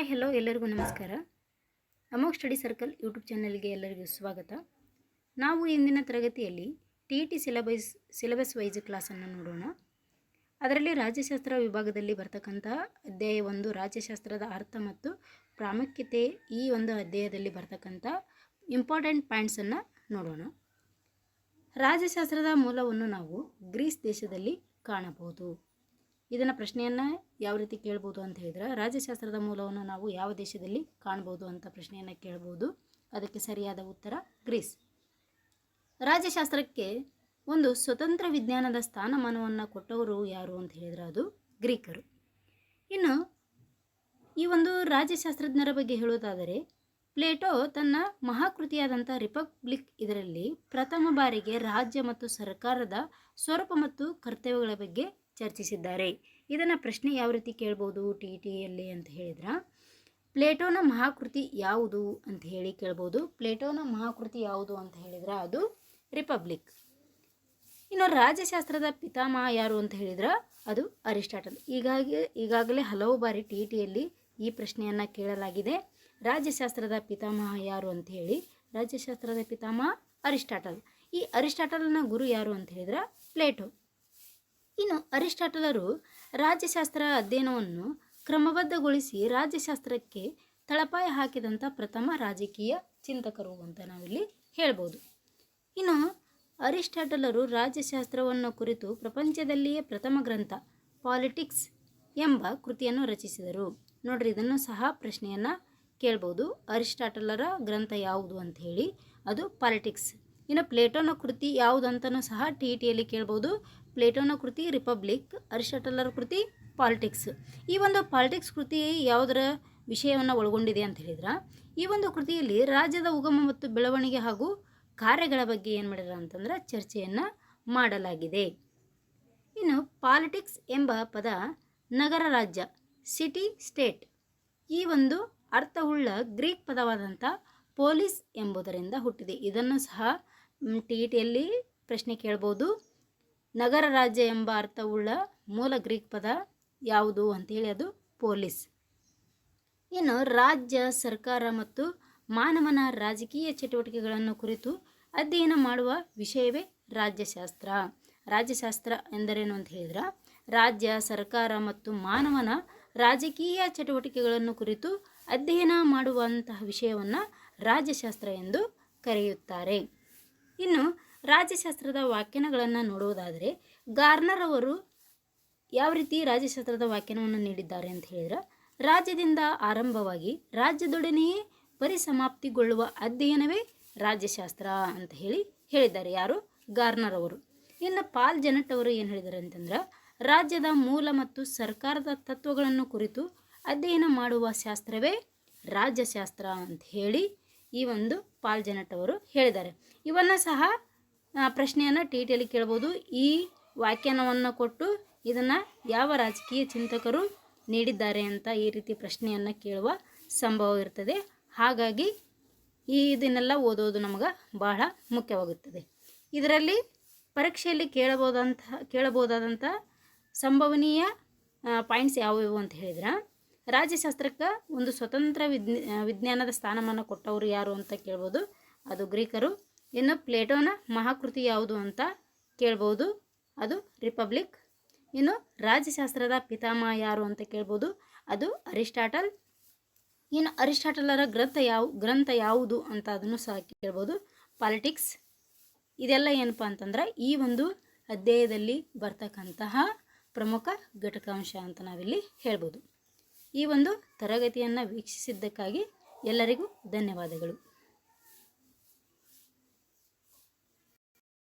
Hi hello ಎಲ್ಲರಿಗೂ ನಮಸ್ಕಾರ. ಅಮೋಕ್ ಸ್ಟಡಿ ಸರ್ಕಲ್ ಯೂಟ್ಯೂಬ್ ಚಾನಲ್ಗೆ ಎಲ್ಲರಿಗೂ ಸ್ವಾಗತ. ನಾವು ಇಂದಿನ ತರಗತಿಯಲ್ಲಿ T T syllabus syllabus wise ಕ್ಲಾಸನ್ನು ನೋಡೋಣ. ಅದರಲ್ಲಿ ರಾಜ್ಯಶಾಸ್ತ್ರ ವಿಭಾಗದಲ್ಲಿ ಬರ್ತಕ್ಕಂಥ ಅಧ್ಯಾಯ ಒಂದು, ರಾಜ್ಯಶಾಸ್ತ್ರದ ಅರ್ಥ ಮತ್ತು ಪ್ರಾಮುಖ್ಯತೆ ಈ ಒಂದು ಅಧ್ಯಾಯದಲ್ಲಿ ಬರ್ತಕ್ಕಂಥ ಇಂಪಾರ್ಟೆಂಟ್ ಪಾಯಿಂಟ್ಸನ್ನು ನೋಡೋಣ. ರಾಜ್ಯಶಾಸ್ತ್ರದ ಮೂಲವನ್ನು ನಾವು ಗ್ರೀಸ್ ದೇಶದಲ್ಲಿ ಕಾಣಬಹುದು. ಇದನ್ನು ಪ್ರಶ್ನೆಯನ್ನು ಯಾವ ರೀತಿ ಕೇಳ್ಬೋದು ಅಂತ ಹೇಳಿದ್ರೆ, ರಾಜ್ಯಶಾಸ್ತ್ರದ ಮೂಲವನ್ನು ನಾವು ಯಾವ ದೇಶದಲ್ಲಿ ಕಾಣ್ಬೋದು ಅಂತ ಪ್ರಶ್ನೆಯನ್ನು ಕೇಳ್ಬೋದು. ಅದಕ್ಕೆ ಸರಿಯಾದ ಉತ್ತರ, ಗ್ರೀಸ್. ರಾಜ್ಯಶಾಸ್ತ್ರಕ್ಕೆ ಒಂದು ಸ್ವತಂತ್ರ ವಿಜ್ಞಾನದ ಸ್ಥಾನಮಾನವನ್ನು ಕೊಟ್ಟವರು ಯಾರು ಅಂತ ಹೇಳಿದ್ರೆ ಅದು ಗ್ರೀಕರು. ಇನ್ನು ಈ ಒಂದು ರಾಜ್ಯಶಾಸ್ತ್ರಜ್ಞರ ಬಗ್ಗೆ ಹೇಳೋದಾದರೆ, ಪ್ಲೇಟೋ ತನ್ನ ಮಹಾಕೃತಿಯಾದಂಥ ರಿಪಬ್ಲಿಕ್ ಇದರಲ್ಲಿ ಪ್ರಥಮ ಬಾರಿಗೆ ರಾಜ್ಯ ಮತ್ತು ಸರ್ಕಾರದ ಸ್ವರೂಪ ಮತ್ತು ಕರ್ತವ್ಯಗಳ ಬಗ್ಗೆ ಚರ್ಚಿಸಿದ್ದಾರೆ. ಇದನ್ನು ಪ್ರಶ್ನೆ ಯಾವ ರೀತಿ ಕೇಳ್ಬೋದು ಟಿ ಟಿಯಲ್ಲಿ ಅಂತ ಹೇಳಿದ್ರ, ಪ್ಲೇಟೋನ ಮಹಾಕೃತಿ ಯಾವುದು ಅಂತ ಹೇಳಿ ಕೇಳ್ಬೋದು. ಪ್ಲೇಟೋನ ಮಹಾಕೃತಿ ಯಾವುದು ಅಂತ ಹೇಳಿದ್ರೆ, ಅದು ರಿಪಬ್ಲಿಕ್. ಇನ್ನು ರಾಜ್ಯಶಾಸ್ತ್ರದ ಪಿತಾಮಹ ಯಾರು ಅಂತ ಹೇಳಿದ್ರೆ, ಅದು ಅರಿಸ್ಟಾಟಲ್. ಹೀಗಾಗಿ ಈಗಾಗಲೇ ಹಲವು ಬಾರಿ ಟಿ ಟಿಯಲ್ಲಿ ಈ ಪ್ರಶ್ನೆಯನ್ನು ಕೇಳಲಾಗಿದೆ. ರಾಜ್ಯಶಾಸ್ತ್ರದ ಪಿತಾಮಹ ಯಾರು ಅಂತ ಹೇಳಿ, ರಾಜ್ಯಶಾಸ್ತ್ರದ ಪಿತಾಮಹ ಅರಿಸ್ಟಾಟಲ್. ಈ ಅರಿಸ್ಟಾಟಲ್ನ ಗುರು ಯಾರು ಅಂತ ಹೇಳಿದ್ರೆ, ಪ್ಲೇಟೋ. ಇನ್ನು ಅರಿಸ್ಟಾಟಲರು ರಾಜ್ಯಶಾಸ್ತ್ರ ಅಧ್ಯಯನವನ್ನು ಕ್ರಮಬದ್ಧಗೊಳಿಸಿ ರಾಜ್ಯಶಾಸ್ತ್ರಕ್ಕೆ ತಳಪಾಯ ಹಾಕಿದಂಥ ಪ್ರಥಮ ರಾಜಕೀಯ ಚಿಂತಕರು ಅಂತ ನಾವಿಲ್ಲಿ ಹೇಳ್ಬೋದು. ಇನ್ನು ಅರಿಸ್ಟಾಟಲರು ರಾಜ್ಯಶಾಸ್ತ್ರವನ್ನು ಕುರಿತು ಪ್ರಪಂಚದಲ್ಲಿಯೇ ಪ್ರಥಮ ಗ್ರಂಥ ಪಾಲಿಟಿಕ್ಸ್ ಎಂಬ ಕೃತಿಯನ್ನು ರಚಿಸಿದರು. ನೋಡ್ರಿ, ಇದನ್ನು ಸಹ ಪ್ರಶ್ನೆಯನ್ನು ಕೇಳ್ಬೋದು. ಅರಿಸ್ಟಾಟಲರ ಗ್ರಂಥ ಯಾವುದು ಅಂತ ಹೇಳಿ, ಅದು ಪಾಲಿಟಿಕ್ಸ್. ಇನ್ನು ಪ್ಲೇಟೋನ ಕೃತಿ ಯಾವುದಂತನೂ ಸಹ ಟಿ ಟಿಯಲ್ಲಿ ಕೇಳ್ಬೋದು. ಪ್ಲೇಟೋನ ಕೃತಿ, ರಿಪಬ್ಲಿಕ್, ಅರಿಸ್ಟಾಟಲರ ಕೃತಿ, ಪಾಲಿಟಿಕ್ಸ್. ಈ ಒಂದು ಪಾಲಿಟಿಕ್ಸ್ ಕೃತಿ ಯಾವುದರ ವಿಷಯವನ್ನು ಒಳಗೊಂಡಿದೆ ಅಂತ ಹೇಳಿದ್ರೆ? ಈ ಒಂದು ಕೃತಿಯಲ್ಲಿ ರಾಜ್ಯದ ಉಗಮ ಮತ್ತು ಬೆಳವಣಿಗೆ ಹಾಗೂ ಕಾರ್ಯಗಳ ಬಗ್ಗೆ ಏನು ಮಾಡ್ಯಾರ ಅಂತಂದ್ರೆ ಚರ್ಚೆಯನ್ನು ಮಾಡಲಾಗಿದೆ. ಇನ್ನು ಪಾಲಿಟಿಕ್ಸ್ ಎಂಬ ಪದ ನಗರ ರಾಜ್ಯ, ಸಿಟಿ, ಸ್ಟೇಟ್, ಈ ಒಂದು ಅರ್ಥವುಳ್ಳ ಗ್ರೀಕ್ ಪದವಾದಂಥ ಪೊಲೀಸ್ ಎಂಬುದರಿಂದ ಹುಟ್ಟಿದೆ. ಇದನ್ನು ಸಹ ಟಿ ಟಿಯಲ್ಲಿ ಪ್ರಶ್ನೆ ಕೇಳ್ಬೋದು. ನಗರ ರಾಜ್ಯ ಎಂಬ ಅರ್ಥವುಳ್ಳ ಮೂಲ ಗ್ರೀಕ್ ಪದ ಯಾವುದು ಅಂತೇಳಿ ಅದು ಪೊಲೀಸ್. ಇನ್ನು ರಾಜ್ಯ, ಸರ್ಕಾರ ಮತ್ತು ಮಾನವನ ರಾಜಕೀಯ ಚಟುವಟಿಕೆಗಳನ್ನು ಕುರಿತು ಅಧ್ಯಯನ ಮಾಡುವ ವಿಷಯವೇ ರಾಜ್ಯಶಾಸ್ತ್ರ. ರಾಜ್ಯಶಾಸ್ತ್ರ ಎಂದರೇನು ಅಂತ ಹೇಳಿದ್ರೆ, ರಾಜ್ಯ, ಸರ್ಕಾರ ಮತ್ತು ಮಾನವನ ರಾಜಕೀಯ ಚಟುವಟಿಕೆಗಳನ್ನು ಕುರಿತು ಅಧ್ಯಯನ ಮಾಡುವಂತಹ ವಿಷಯವನ್ನು ರಾಜ್ಯಶಾಸ್ತ್ರ ಎಂದು ಕರೆಯುತ್ತಾರೆ. ಇನ್ನು ರಾಜ್ಯಶಾಸ್ತ್ರದ ವ್ಯಾಖ್ಯಾನಗಳನ್ನು ನೋಡುವುದಾದರೆ ಗಾರ್ನರ್ ಅವರು ಯಾವ ರೀತಿ ರಾಜ್ಯಶಾಸ್ತ್ರದ ವ್ಯಾಖ್ಯಾನವನ್ನು ನೀಡಿದ್ದಾರೆ ಅಂತ ಹೇಳಿದ್ರೆ, ರಾಜ್ಯದಿಂದ ಆರಂಭವಾಗಿ ರಾಜ್ಯದೊಡನೆಯೇ ಪರಿಸಮಾಪ್ತಿಗೊಳ್ಳುವ ಅಧ್ಯಯನವೇ ರಾಜ್ಯಶಾಸ್ತ್ರ ಅಂತ ಹೇಳಿ ಹೇಳಿದ್ದಾರೆ ಯಾರು? ಗಾರ್ನರ್ ಅವರು. ಇನ್ನು ಪಾಲ್ ಜನಟ್ ಅವರು ಏನು ಹೇಳಿದ್ದಾರೆ ಅಂತಂದ್ರೆ, ರಾಜ್ಯದ ಮೂಲ ಮತ್ತು ಸರ್ಕಾರದ ತತ್ವಗಳನ್ನು ಕುರಿತು ಅಧ್ಯಯನ ಮಾಡುವ ಶಾಸ್ತ್ರವೇ ರಾಜ್ಯಶಾಸ್ತ್ರ ಅಂತ ಹೇಳಿ ಈ ಒಂದು ಪಾಲ್ ಜನಟ್ ಅವರು ಹೇಳಿದ್ದಾರೆ. ಇವನ್ನು ಸಹ ಪ್ರಶ್ನೆಯನ್ನು ಟಿ ಟಿಯಲ್ಲಿ ಕೇಳ್ಬೋದು. ಈ ವ್ಯಾಖ್ಯಾನವನ್ನು ಕೊಟ್ಟು ಇದನ್ನು ಯಾವ ರಾಜಕೀಯ ಚಿಂತಕರು ನೀಡಿದ್ದಾರೆ ಅಂತ ಈ ರೀತಿ ಪ್ರಶ್ನೆಯನ್ನು ಕೇಳುವ ಸಂಭವ ಇರ್ತದೆ. ಹಾಗಾಗಿ ಈ ಇದನ್ನೆಲ್ಲ ಓದೋದು ನಮಗೆ ಬಹಳ ಮುಖ್ಯವಾಗುತ್ತದೆ. ಇದರಲ್ಲಿ ಪರೀಕ್ಷೆಯಲ್ಲಿ ಕೇಳಬಹುದಂತಹ ಕೇಳಬಹುದಾದಂಥ ಸಂಭವನೀಯ ಪಾಯಿಂಟ್ಸ್ ಯಾವುವು ಅಂತ ಹೇಳಿದ್ರೆ, ರಾಜ್ಯಶಾಸ್ತ್ರಕ್ಕೆ ಒಂದು ಸ್ವತಂತ್ರ ವಿಜ್ಞ, ವಿಜ್ಞಾನದ ಸ್ಥಾನಮಾನ ಕೊಟ್ಟವರು ಯಾರು ಅಂತ ಕೇಳ್ಬೋದು. ಅದು ಗ್ರೀಕರು ಇನ್ನು ಪ್ಲೇಟೋನ ಮಹಾಕೃತಿ ಯಾವುದು ಅಂತ ಕೇಳ್ಬೋದು. ಅದು ರಿಪಬ್ಲಿಕ್. ಇನ್ನು ರಾಜ್ಯಶಾಸ್ತ್ರದ ಪಿತಾಮಹ ಯಾರು ಅಂತ ಕೇಳ್ಬೋದು. ಅದು ಅರಿಸ್ಟಾಟಲ್. ಇನ್ನು ಅರಿಸ್ಟಾಟಲರ ಗ್ರಂಥ ಯಾವ, ಗ್ರಂಥ ಯಾವುದು ಅಂತ ಅದನ್ನು ಸಹ ಕೇಳ್ಬೋದು. ಪಾಲಿಟಿಕ್ಸ್. ಇದೆಲ್ಲ ಏನಪ್ಪ ಅಂತಂದ್ರೆ ಈ ಒಂದು ಅಧ್ಯಾಯದಲ್ಲಿ ಬರ್ತಕ್ಕಂತಹ ಪ್ರಮುಖ ಘಟಕಾಂಶ ಅಂತ ನಾವಿಲ್ಲಿ ಹೇಳ್ಬೋದು. ಈ ಒಂದು ತರಗತಿಯನ್ನು ವೀಕ್ಷಿಸಿದ್ದಕ್ಕಾಗಿ ಎಲ್ಲರಿಗೂ ಧನ್ಯವಾದಗಳು.